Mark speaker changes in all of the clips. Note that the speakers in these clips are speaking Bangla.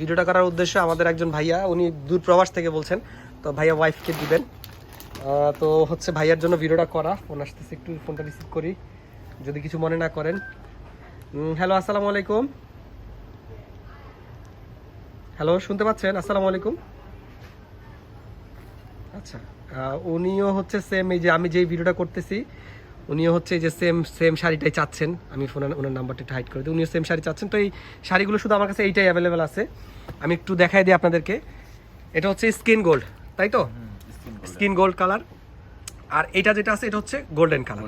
Speaker 1: ভিডিওটা করার উদ্দেশ্য আমাদের একজন ভাইয়া, উনি দূর প্রবাস থেকে বলছেন। তো ভাইয়া ওয়াইফকে দিবেন। তো হচ্ছে ভাইয়ার জন্য ভিডিওটা করা। ফোন আসতেছে একটু, ফোনটা রিসিভ করি। যদি কিছু মনে না করেন। হ্যালো আসসালামু আলাইকুম। হ্যালো শুনতে পাচ্ছেন? আসসালামু আলাইকুম। আচ্ছা উনিও হচ্ছে সেম এই যে আমি যেই ভিডিওটা করতেছি উনিও হচ্ছে যে সেম সেম শাড়িটাই চাচ্ছেন। আমি ফোনে ওনার নাম্বারটা একটু হাইড করে দিই। উনিও সেম শাড়ি চাচ্ছেন। তো এই শাড়িগুলো শুধু আমার কাছে এইটাই অ্যাভেলেবেল আছে। আমি একটু দেখাই দিই আপনাদেরকে। এটা হচ্ছে স্কিন গোল্ড তাই তো? স্কিন গোল্ড কালার আর এটা যেটা আছে এটা হচ্ছে গোল্ডেন কালার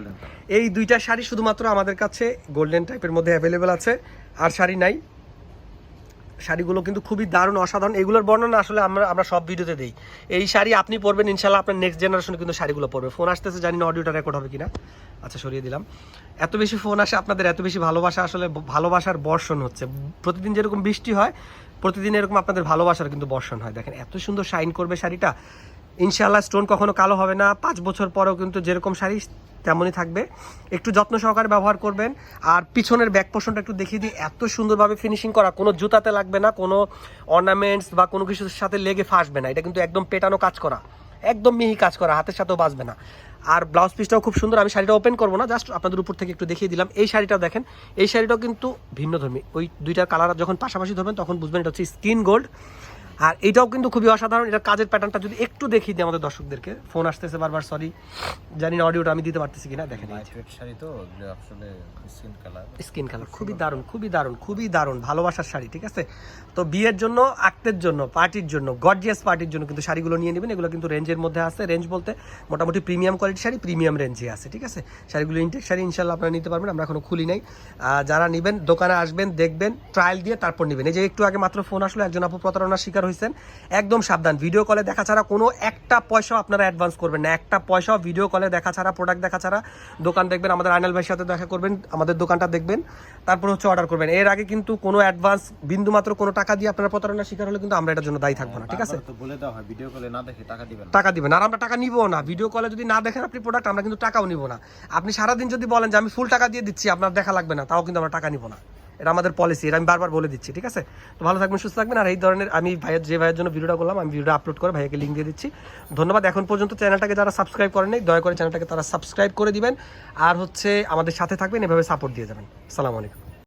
Speaker 1: এই দুইটা শাড়ি শুধুমাত্র আমাদের কাছে গোল্ডেন টাইপের মধ্যে অ্যাভেলেবেল আছে। আর শাড়ি নাই। শাড়িগুলো কিন্তু খুবই দারুণ, অসাধারণ। এগুলোর বর্ণনা আসলে আমরা আমরা সব ভিডিওতে দিই। এই শাড়ি আপনি পরবেন ইনশাল্লাহ আপনার নেক্সট জেনারেশনে কিন্তু শাড়িগুলো পরবে। ফোন আসতেছে, জানি না অডিওটা রেকর্ড হবে কিনা। আচ্ছা সরিয়ে দিলাম। এত বেশি ফোন আসে, আপনাদের এত বেশি ভালোবাসা আসলে ভালোবাসার বর্ষণ হচ্ছে। প্রতিদিন যেরকম বৃষ্টি হয়, প্রতিদিন এরকম আপনাদের ভালোবাসার কিন্তু বর্ষণ হয়। দেখেন, এত সুন্দর শাইন করবে শাড়িটা। ইনশাল্লাহ স্টোন কখনো কালো হবে না। পাঁচ বছর পরেও কিন্তু যেরকম শাড়ি তেমনই থাকবে। একটু যত্ন সহকারে ব্যবহার করবেন। আর পিছনের ব্যাক পোর্শনটা একটু দেখিয়ে দিই। এত সুন্দরভাবে ফিনিশিং করা, কোনো জুতাতে লাগবে না, কোনো অর্নামেন্টস বা কোনো কিছুর সাথে লেগে ফাঁসবে না। এটা কিন্তু একদম পেটানো কাজ করা। একদম মিহি কাজ করা, হাতের সাথেও বাঁচবে না। আর ব্লাউজ পিসটাও খুব সুন্দর। আমি শাড়িটা ওপেন করব না জাস্ট আপনাদের উপর থেকে একটু দেখিয়ে দিলাম। এই শাড়িটাও দেখেন, এই শাড়িটাও কিন্তু ভিন্ন ধর্মী। ওই দুইটার কালার যখন পাশাপাশি ধরবেন, তখন বুঝবেন এটা হচ্ছে স্কিন গোল্ড আর এটাও কিন্তু খুবই অসাধারণ। এটা কাজের প্যাটার্নটা যদি একটু দেখিয়ে দিই আমাদের দর্শকদেরকে। ফোন আসতেছে বারবার সরি জানি না অডিওটা আমি দিতে পারতেছি কিনা দেখেন।
Speaker 2: শাড়ি তো আসলে স্কিন কালার
Speaker 1: স্কিন কালার খুবই দারুণ খুবই দারুণ খুবই দারুণ ভালোবাসার শাড়ি ঠিক আছে? তো বিয়ের জন্য আক্তের জন্য পার্টির জন্য গর্জিয়াস পার্টির জন্য কিন্তু শাড়িগুলো নিয়ে নেবেন। এগুলো কিন্তু রেঞ্জের মধ্যে আছে। রেঞ্জ বলতে মোটামুটি প্রিমিয়াম কোয়ালিটি শাড়ি প্রিমিয়াম রেঞ্জে আছে ঠিক আছে? শাড়িগুলো ইনটেক শাড়ি ইনশাল্লাহ আপনারা নিতে পারবেন আমরা এখনও খুলি নাই। যারা নেবেন দোকানে আসবেন দেখবেন ট্রায়াল দিয়ে তারপর নেবেন। এই যে একটু আগে মাত্র ফোন আসলো একজন আপু প্রতারণার শিকার হয়েছেন একদম সাবধান। ভিডিও কলে দেখা ছাড়া কোনো একটা পয়সাও আপনারা অ্যাডভান্স করবেন না। একটা পয়সাও ভিডিও কলে দেখা ছাড়া প্রোডাক্ট দেখা ছাড়া দোকান দেখবেন আমাদের আইনাল ভাইয়ের সাথে দেখা করবেন আমাদের দোকানটা দেখবেন তারপর হচ্ছে অর্ডার করবেন। এর আগে কিন্তু কোনো অ্যাডভান্স বিন্দু মাত্র কোনো টাকা দিয়ে আপনারা প্রতারণার শিকার হলে কিন্তু আমরা এটার জন্য দায়ী থাকব না ঠিক আছে?
Speaker 2: বলে দেওয়া হয় ভিডিও কলে না দেখে টাকা দিবেন
Speaker 1: টাকা দিবেন আর আমরা টাকা নিবো না। ভিডিও কলে যদি না দেখেন আপনি প্রোডাক্ট আমরা কিন্তু টাকাও নিব না। আপনি সারাদিন যদি বলেন যে আমি ফুল টাকা দিয়ে দিচ্ছি আপনার দেখা লাগবে না তাও কিন্তু আমরা টাকা নিব না। এটা আমাদের পলিসি এটা আমি বারবার বলে দিচ্ছি, ঠিক আছে? তো ভালো থাকবেন, সুস্থ থাকবেন, আর এই ধরনের আমি ভাইয়ের যে ভাইয়ের জন্য ভিডিওটা করলাম, আমি ভিডিওটা আপলোড করে ভাইয়াকে লিঙ্ক দিয়ে দিচ্ছি। ধন্যবাদ, এখন পর্যন্ত চ্যানেলটাকে যারা সাবস্ক্রাইব করেন নেই, দয়া করে চ্যানেলটাকে তারা সাবস্ক্রাইব করে দিবেন। আর হচ্ছে আমাদের সাথে থাকবেন, এভাবে সাপোর্ট দিয়ে যাবেন। সালাম আলাইকুম।